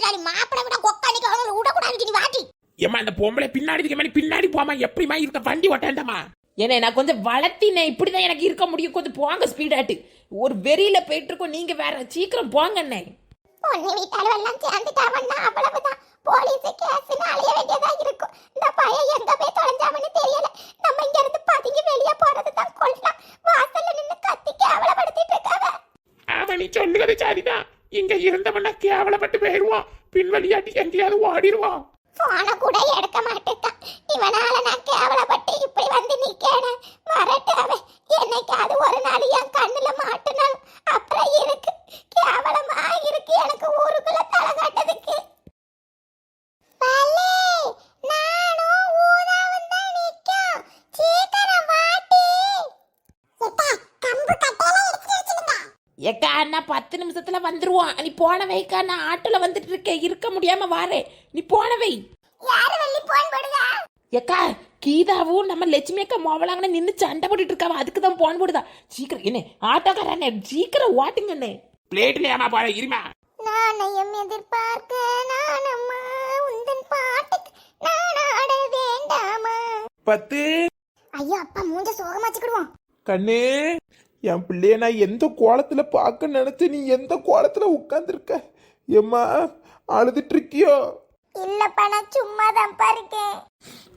படுத்துறாடி மாப்பிளை விட கொக்கானிக்கு அவங்கள விடக்கூடாது நீ வாட்டி. ஏமா அந்த பொம்பளை பின்னாடி இருக்க மாதிரி பின்னாடி போமா எப்படிமா இருக்க? வண்டி ஓட்டாண்டமா ஏன்னா நான் கொஞ்சம் வளர்த்தினேன் இப்படிதான் எனக்கு இருக்க முடியும். கொஞ்சம் போங்க ஸ்பீடாட்டு ஒரு வெறியில போயிட்டு இருக்கோம் நீங்க வேற சீக்கிரம் போங்கண்ணே பொண்ணு வீட்டாலும் எல்லாம் சேர்ந்துட்டாவன்னா அவ்வளவுதான். போலீஸ் கேஸ்னு அலைய வேண்டியதா இருக்கும். இந்த பையன் எங்க போய் தொலைஞ்சாமன்னு தெரியல. நம்ம இங்க இருந்து பதுங்கி வெளியே போறது தான் கொள்ளலாம் வாசல்ல நின்னு கத்தி கேவலப்படுத்திட்டு இருக்காவ. அவன் நீ சொல்லுறது சரிதான். இங்க இருந்தவன கேவலப்பட்டு போயிடுவான். பின்வழியாட்டி எங்கேயாவது ஓடிடுவான். போன கூட எடுக்க மாட்டேன் இவனால நான் கேவலப்பட்டு இப்படி வந்து நிக்கேன வரட்டு அவன் என்னைக்காவது ஒரு நாள் என் கண்ணுல மாட்டினாலும் அப்புறம் இருக்கு கேவலமா இருக்கு எனக்கு ஊருக்குள்ள தலை காட்டதுக்கு பலே, நானும் ஊதாவும் தான் நிக்கும். சீக்கிரம் வாட்டி. ஏக்கா நான் பத்து நிமிஷத்துல வந்துருவான். நீ போன வைக்கா நான் ஆட்டோல வந்துட்டு இருக்கேன். இருக்க முடியாம வாரேன் நீ போன வை. ஏக்கா கீதாவும் நம்ம லட்சுமி அக்கா மோவலாங்கன்னு நின்று சண்டை போட்டுட்டு இருக்காவ. அதுக்கு தான் போன் போடுதா. சீக்கிரம் என்ன ஆட்டோக்காரண்ணே சீக்கிரம் ஓட்டுங்கண்ணே பிளேட்ல ஏமா போற இருமா. நாணயம் எதிர்பார்க்க நானம்மா உந்தன் பாட்டுக்கு நான் ஆட வேண்டாமா? பத்து. ஐயோ அப்பா மூஞ்ச சோகமா வச்சுக்கிடுவோம் கண்ணு. என் பிள்ளைய நான் எந்த கோலத்துல பார்க்க நினைச்சு நீ எந்த கோலத்துல உட்கார்ந்துருக்க? ஏம்மா அழுதுட்டு இருக்கியோ இல்லப்பா நான் சும்மா தான் இருக்கேன்.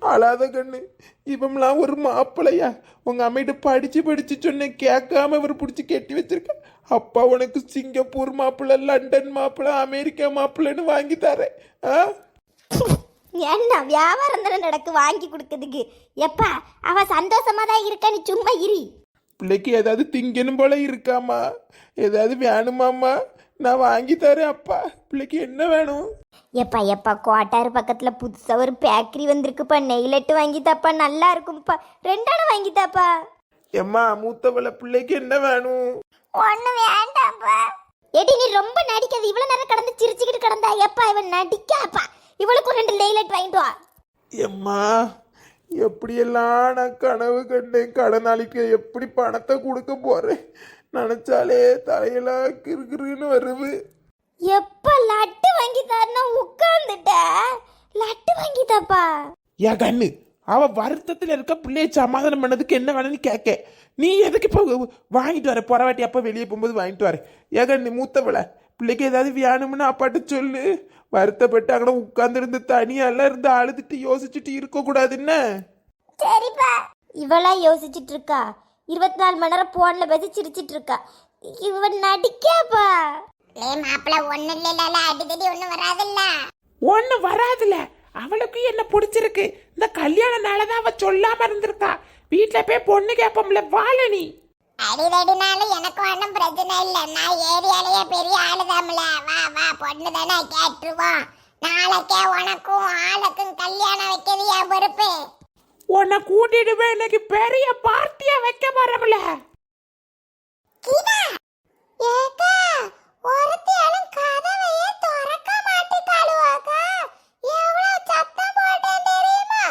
அழாத கண்ணு இவம்லாம் ஒரு மாப்பிள்ளையா? உங்க அம்மையிட்ட படிச்சு படிச்சு சொன்னேன் கேட்காம இவர் பிடிச்சி கெட்டி வச்சிருக்க. அப்பா உனக்கு சிங்கப்பூர் மாப்பிள்ளை லண்டன் மாப்பிள்ளை அமெரிக்கா மாப்பிள்ளைன்னு வாங்கி தரேன். ஆ? என்ன வியாபாரம் தானே நடக்கு வாங்கி கொடுக்கறதுக்கு? எப்பா அவ சந்தோஷமா தான் இருக்கா நீ சும்மா இரு. பிள்ளைக்கு ஏதாவது திங்கணும் போல இருக்காமா ஏதாவது வேணுமாம்மா. நான் வாங்கி தரேன் அப்பா. பிள்ளைக்கு என்ன வேணும்? எப்பா எப்பா கோட்டார் பக்கத்துல புதுசா ஒரு பேக்கரி வந்திருக்குப்பா. நெய்லெட்டு வாங்கி தாப்பா. நல்லா இருக்கும்ப்பா ரெண்டாலும் வாங்கி தாப்பா. எம்மா மூத்தவள பிள்ளைக்கு என்ன வேணும்? ஒண்ணு வேண்டாம்ப்பா ஏடி நீ ரொம்ப நடிக்காது. இவ்வளவு நேரம் கடந்து சிரிச்சுக்கிட்டு கிடந்தா. எப்பா இவன் நடிக்காப்பா. இவளுக்கு ரெண்டு நெய்லெட் வாங்கிட்டு வா. எம்மா எப்படியெல்லாம் நான் கனவு கண்டேன்? கடனாளிக்கு எப்படி பணத்தை கொடுக்க போறேன்? நினைச்சாலே தலையெல்லாம் கிறுகிறுன்னு வருது. எப்ப லட்டு வாங்கி தரணும் உட்கார்ந்துட்ட? லட்டு வாங்கி தாப்பா. என் கண்ணு அவ வருத்தத்துல இருக்க பிள்ளைய சமாதானம் பண்ணதுக்கு என்ன வேணும்னு கேட்க. நீ எதுக்கு இப்போ வாங்கிட்டு வர? பொறவாட்டி அப்பா வெளியே போகும்போது வாங்கிட்டு வர என் கண்ணு மூத்தவள பிள்ளைக்கு ஏதாவது வேணும்னு அப்பாட்ட சொல்லு. வருத்தப்பட்டு அங்கே உட்கார்ந்துருந்து தனியாலாம் இருந்து அழுதுட்டு யோசிச்சுட்டு இருக்கக்கூடாதுன்னு சரிப்பா. இவளா யோசிச்சுட்டு இருக்கா இருபத்தி நாலு மணி நேரம் போன்ல பேசி சிரிச்சிட்டு இருக்கா இவன் நடிக்காப்பா. ஏ மாப்பிள்ள ஒண்ணு இல்ல அடிக்கடி ஒண்ணு வராதுல்ல. ஒண்ணு வராதுல அவளுக்கு என்ன பிடிச்சிருக்கு? இந்த கல்யாண நாளதான் அவ சொல்லாம இருந்திருக்கா. வீட்டுல போய் பொண்ணு கேப்பம்ல வாழ நீ. அடிதடினாலும் எனக்கு ஒன்றும் பிரச்சனை இல்லை. நான் ஏரியாலேயே பெரிய ஆளுதாம்ல வா வா பொண்ணு தானே கேட்டுருவோம். நாளைக்கே உனக்கும் ஆளுக்கும் கல்யாணம் வைக்கிறது என் பொறுப்பு? உன்னை கூட்டிட்டு போய் இன்னைக்கு பெரிய பார்ட்டியா வைக்க போறவள கீதா! ஏக்கா ஒருத்தியாலும் கதவையே திறக்க மாட்டேக்காளுவாக்கா எவ்வளவு சத்தம் போட்டேன் தெரியுமா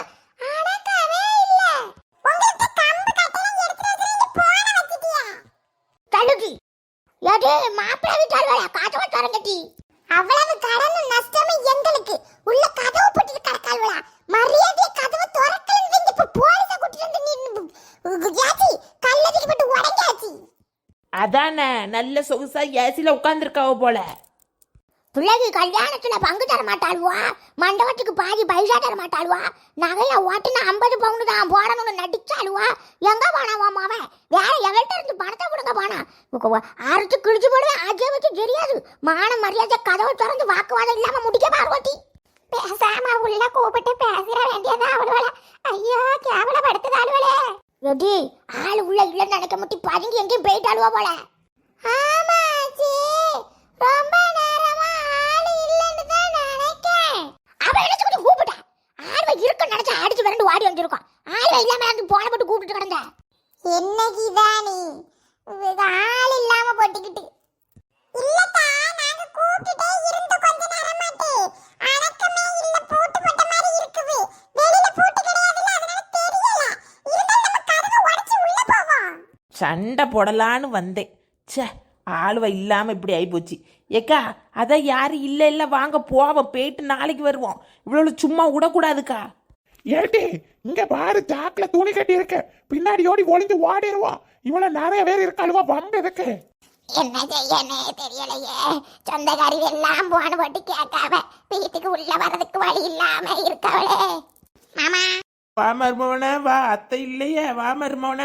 அடக்கவே இல்ல உங்களுக்கு கம்பு கட்டலாம் எடுத்து வச்சிருந்து போன வச்சிட்டியா கழுகி ஏடே மாப்பிள்ளை வீட்டாளா கதவை திறந்துட்டி அவ்வளவு கடன் நஷ்டமும் எங்களுக்கு உள்ள கதவு போட்டு கிடக்காள்வா மரியாதை கதவு திறக்கலன்னு வைங்க இப்ப போலீஸ கூட்டிட்டு வந்து நீ யாச்சி கல்லடிக்கு போட்டு உடஞ்சாச்சி அதானே நல்ல சொகுசா ஏசில உட்காந்துருக்காவ போல. பிள்ளைக்கு கல்யாணத்துல பங்கு தர மாட்டாளுவா? மண்டபத்துக்கு பாதி பைசா தர மாட்டாளுவா? நகைய ஓட்டுனா ஐம்பது பவுண்டு தான் போடணும்னு நடிச்சாளுவா? எங்க போனாவா அவன் வேற எவள்கிட்ட இருந்து பணத்தை கொடுங்க போனா? அரைச்சு கிழிச்சு போடுவேன் ஆஜே வச்சு தெரியாது. மான மரியாதை கதவை திறந்து வாக்குவாதம் இல்லாம முடிக்க பார்வட்டி பேசாம உள்ள கூப்பிட்டு பேசிட வேண்டியதா அவளுவல ஐயோ கேவலப்படுத்துது அலுவலே ரெடி ஆள் உள்ள இல்லைன்னு நினைக்க முட்டி பதுங்கி எங்கேயும் போயிட்டாளுவா போல. நேரமா ஆள் கூப்பிட்டா? வாடி வந்திருக்கான். ஆள்வ இல்லாம இருந்து போன போட்டு கூப்பிட்டு கிடந்த. என்னைக்கு தானி ஆள் இல்லாம போட்டுக்கிட்டு. இல்லத்தா நாங்க கூப்பிட்டுட்டே இருந்து கொஞ்ச நேரமாட்டே அடக்கமே இல்ல பூட்டு போட்ட மாதிரி இருக்குது. வெளியில பூட்டு கிடையாதுல அதனால தெரியல. இருந்தாலும் நம்ம கதவை உடைச்சு உள்ள போவோம். சண்டை போடலான்னு வந்தேன். ச்சே ஆளுவ இல்லாம இப்படி ஆயிப்போச்சு. ஏக்கா அதான் யாரு இல்ல இல்ல வாங்க போவோம் போயிட்டு நாளைக்கு வருவோம். இவ்வளவு சும்மா விடக்கூடாதுக்கா. ஏட்டி இங்க பாரு ஜாக்கில துணி கட்டி இருக்க. பின்னாடி ஓடி ஒளிஞ்சு ஓடிடுவோம். இவ்வளவு நிறைய பேர் இருக்காளுவா பம்பு இருக்கு என்ன செய்யனே தெரியலையே. சொந்தக்காரி எல்லாம் போன போட்டு கேட்காம வீட்டுக்கு உள்ள வர்றதுக்கு வழி இல்லாம இருக்கவளே. மாமா. வா மருமவன வா அத்தை இல்லையே வா மருமவன.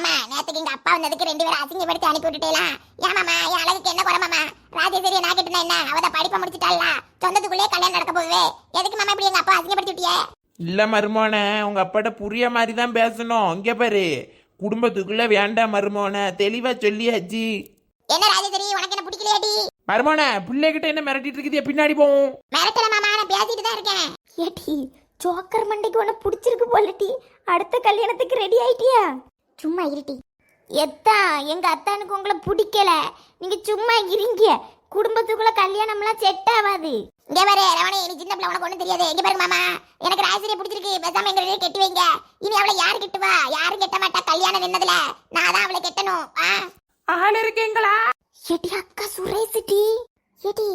மாமா நேத்துக்கு எங்க அப்பா வந்ததுக்கு ரெண்டு பேரும் அசிங்கப்படுத்தி அனுப்பி விட்டுட்டேலாம் ஏன் மாமா என் அழகுக்கு என்ன குறை மாமா? ராஜேஸ்வரி நான் கிட்ட என்ன? அவத படிப்பை முடிச்சிட்டாளா? சொந்தத்துக்குள்ளே கல்யாணம் நடக்க போகுது. எதுக்கு மாமா இப்படி எங்க அப்பா அசிங்கப்படுத்தி விட்டியே? இல்ல மருமவன உங்க அப்பாட்ட புரிய மாதிரி தான் பேசணும். இங்க பாரு. குடும்பத்துக்குள்ள வேண்டாம் மருமவன தெளிவா சொல்லியாச்சு என்ன ராஜேஸ்வரி உனக்கு என்ன பிடிக்கலையாடி மருமவன பிள்ளைகிட்ட என்ன மிரட்டிட்டு இருக்குது? பின்னாடி போவோம்? மிரட்டல மாமா நான் பேசிட்டு தான் இருக்கேன். ஏடி ஜோக்கர் மண்டைக்கு உன்னை பிடிச்சிருக்கு போலட்டி அடுத்த கல்யாணத்துக்கு ரெடி ஆயிட்டியா? சும்மா இருட்டி எத்தா எங்க அத்தானுக்கு உங்களை பிடிக்கல. நீங்க சும்மா இருங்க. குடும்பத்துக்குள்ள கல்யாணம்லாம் செட் ஆகாது இங்க பாரு ரவணி நீ சின்ன பிள்ளை உனக்கு ஒண்ணும் தெரியாது. இங்க பாருங்க மாமா எனக்கு ராசிரியை பிடிச்சிருக்கு. பேசாம எங்க கெட்டி வைங்க. இனி அவளை யாரு கெட்டுவா யாரும் கெட்ட மாட்டா. கல்யாணம் நின்னதுல நான் தான் அவளை கெட்டணும். ஆ ஆள் இருக்கீங்களா? ஏடி அக்கா சுரேஷ் டி. ஏடி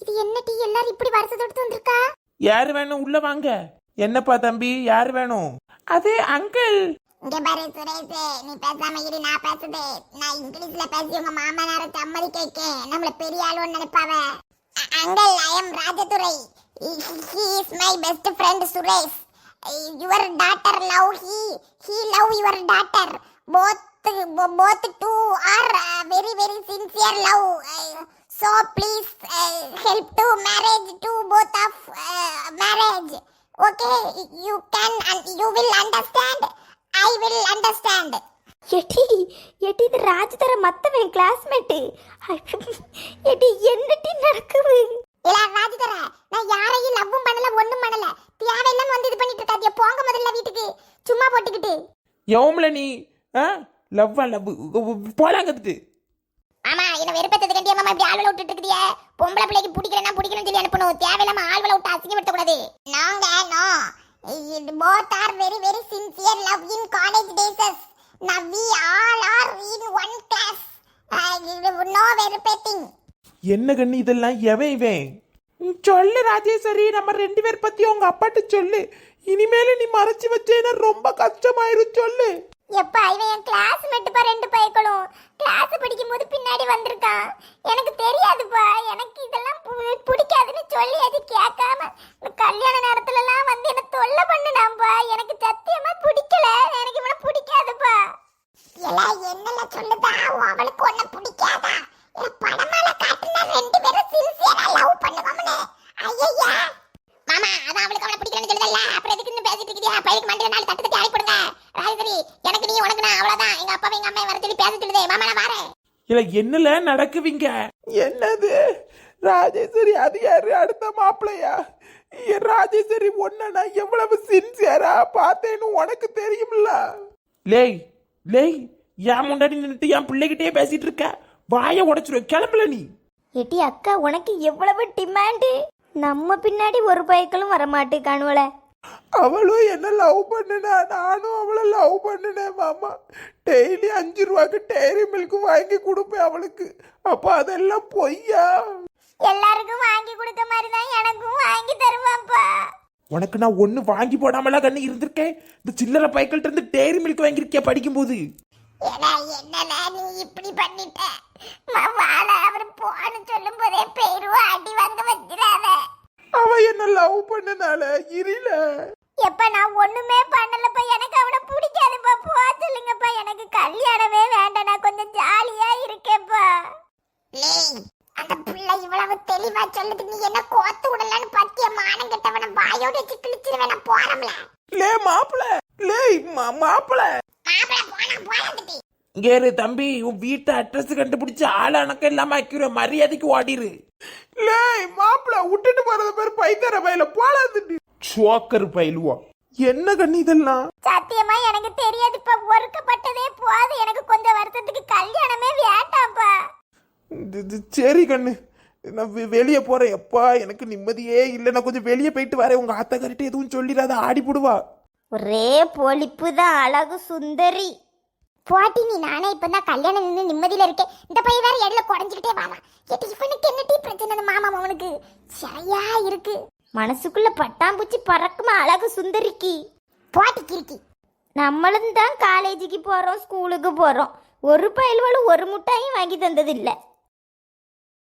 இது என்ன டீ? எல்லாரும் இப்படி வருஷத்தோடு வந்திருக்கா? யாரு வேணும்? உள்ள வாங்க. என்னப்பா தம்பி யாரு வேணும்? அது அங்கிள் இங்க பாரு சுரேஷ் நீ பேசாம இரு நான் பேசுது நான் இங்கிலீஷ்ல பேசி உங்க மாமனார சம்மதி கேட்கேன் நம்மள பெரிய ஆளுன்னு நினைப்பாவ? Uncle I am Rajadurai. He is my best friend Suresh. Your daughter love he he love your daughter both both two are very very sincere love so please help to marriage to both of marriage okay you can you will understand i will understand. எட்டி எட்டி இது ராஜதர மத்தவன் classmate எட்டி என்னட்டி நடக்குது? இல்ல ராஜதர நான் யாரையும் லவ்வும் பண்ணல ஒண்ணும் பண்ணல. தேவையில்லாம வந்து இது பண்ணிட்டு இருக்காதிய போங்க முதல்ல வீட்டுக்கு. சும்மா போட்டுக்கிட்டு. எவம்ல நீ லவ்வா லவ் போலாங்கத்துட்டு ஆமா என்ன வெறுப்பத்தது கண்டியா மாமா இப்படி ஆள்வளை விட்டுட்டு இருக்குதியே. பொம்பளை பிள்ளைக்கு பிடிக்கலன்னா பிடிக்கலன்னு சொல்லி அனுப்பணும். தேவையில்லாம ஆள்வளை விட்டு அசிங்கப்படுத்த கூடாது. நாங்க நோ. இது both are very very sincere now we all are in one class. No வெறுப்பேட்டிங் என்ன கண்ணு இதெல்லாம் எவன் இவன்? சொல்லு ராஜேஸ்வரி நம்ம ரெண்டு பேர் பத்தி உங்க அப்பாட்ட சொல்லு. இனிமேல நீ மறைச்சு வச்சேன்னா ரொம்ப கஷ்டமாயிரும் சொல்லு. எப்பா இவன் என் கிளாஸ்மேட் பா ரெண்டு பையக்களும் கிளாஸ் படிக்கும்போது பின்னாடி வந்திருக்கான். எனக்கு தெரியாதுப்பா. எனக்கு இதெல்லாம் பிடிக்காதுன்னு சொல்லி அது கேட்காம இந்த கல்யாண நேரத்துல எல்லாம் வந்து என்ன தொல்லை பண்ணுனாம்பா எனக்கு சத்தியமா பிடிக்கல. எனக்கு இவனை பிடிக்காதுப்பா. எல்லாம் என்னல சொல்லுதா? அவளுக்கு ஒண்ணு பிடிக்காதா? படமால காட்டுனா ரெண்டு பேரும் சின்சியரா லவ் பண்ணுவோம்னு ஐயா மாமா அதான் அவளுக்கு அவனை பிடிக்கலன்னு சொல்லுதல்ல. அப்புறம் எதுக்கு இன்னும் பேசிட்டு இருக்கியா? பையனுக்கு மண்டியில நாலு தட்டு தட்டி அனுப்பிடுங்க ராஜேஸ்வரி எனக்கு நீ உனக்கு நான் அவ்வளவுதான். எங்க அப்பாவை எங்க அம்மா வர சொல்லி பேச சொல்லுதே. மாமா நான் வரேன். இல்ல என்னல நடக்குவீங்க? என்னது? ராஜேஸ்வரி அது யாரு? அடுத்த மாப்பிள்ளையா? ஏன் ராஜேஸ்வரி ஒன்ன நான் எவ்வளவு சின்சியரா பார்த்தேன்னு உனக்கு தெரியும்ல? லேய் லேய் என் முன்னாடி நின்னுட்டு என் பிள்ளைகிட்டயே பேசிட்டு இருக்க. வாய உடைச்சிருவேன் கிளம்பல நீ. எட்டி அக்கா உனக்கு எவ்வளவு டிமாண்டு நம்ம பின்னாடி ஒரு பைக்களும் வரமாட்டே காணுவல அவளும் என்ன லவ் பண்ணுனா? நானும் அவளை லவ் பண்ணினேன் மாமா. டெய்லி அஞ்சு ரூபாய்க்கு டெய்ரி மில்க் வாங்கி கொடுப்பேன் அவளுக்கு. அப்ப அதெல்லாம் பொய்யா? எல்லாருக்கும் வாங்கி கொடுத்த மாதிரி தான் எனக்கும் வாங்கி தருவாப்பா. உனக்கு நான் ஒண்ணு வாங்கி போடாமலாம் கண்ணு இருந்திருக்கேன்? இந்த சில்லறை பைக்கல்ட்ட இருந்து டெய்ரி மில்க் வாங்கியிருக்கியா படிக்கும்போது? ஏடா என்னடா நீ இப்படி பண்ணிட்ட? லவ் பண்ணனால இருல எப்ப நான் ஒண்ணுமே பண்ணலப்பா. எனக்கு அவனை பிடிக்காதுப்பா. போ சொல்லுங்கப்பா. எனக்கு கல்யாணமே வேண்டாம். நான் கொஞ்சம் ஜாலியா இருக்கேன்ப்பா. லேய் அந்த பிள்ளை இவ்வளவு தெளிவா சொல்லுது. நீ என்ன கோத்து விடலன்னு பத்திய மானம் கெட்டவன வாயோட வச்சு கிழிச்சிருவேன் போறோம்ல லே மாப்பிள. மா- மாப்பிள. மாப்பிள போனா போயாந்துட்டி இங்க இரு தம்பி உன் வீட்டு அட்ரஸ் கண்டுபிடிச்சு ஆள் அணக்கம் இல்லாம வைக்கிற மரியாதைக்கு ஓடிரு. லேய் மாப்பிள விட்டுட்டு போறது பேர் பைத்தர பையில போலாந்துட்டு சோக்கர் பயிலுவா. என்ன கண்ணு இதெல்லாம்? சத்தியமா எனக்கு தெரியாதுப்பா ஒருக்கப்பட்டதே போது எனக்கு கொஞ்சம் வருஷத்துக்கு கல்யாணமே வேண்டாம்ப்பா இது- இது சரி கண்ணு. நான் வெளியே போறேன். எப்பா எனக்கு நிம்மதியே இல்லை. நான் கொஞ்சம் வெளியே போயிட்டு வரேன். உங்க ஆத்தக்காரிட்ட எதுவும் சொல்லிடாத ஆடி போடுவா ஒரே பொழிப்பு தான் அழகு சுந்தரி. போட்டி நீ நானே இப்போ தான் கல்யாணம் நின்று நிம்மதியில் இருக்கேன். இந்த பையன் வேற இடையில குறைஞ்சிக்கிட்டே வாரான் ஏட்டி இவனுக்கு என்ன டீ பிரச்சனை அந்த மாமா அவனுக்கு சரியா இருக்கு. மனசுக்குள்ள பட்டாம்பூச்சி பறக்குமா அழகு சுந்தரிக்கு. போட்டி கிறுக்கி. நம்மளும் தான் காலேஜுக்கு போகிறோம் ஸ்கூலுக்கு போகிறோம் ஒரு பயல்வாளும் ஒரு முட்டாயும் வாங்கி தந்ததில்லை.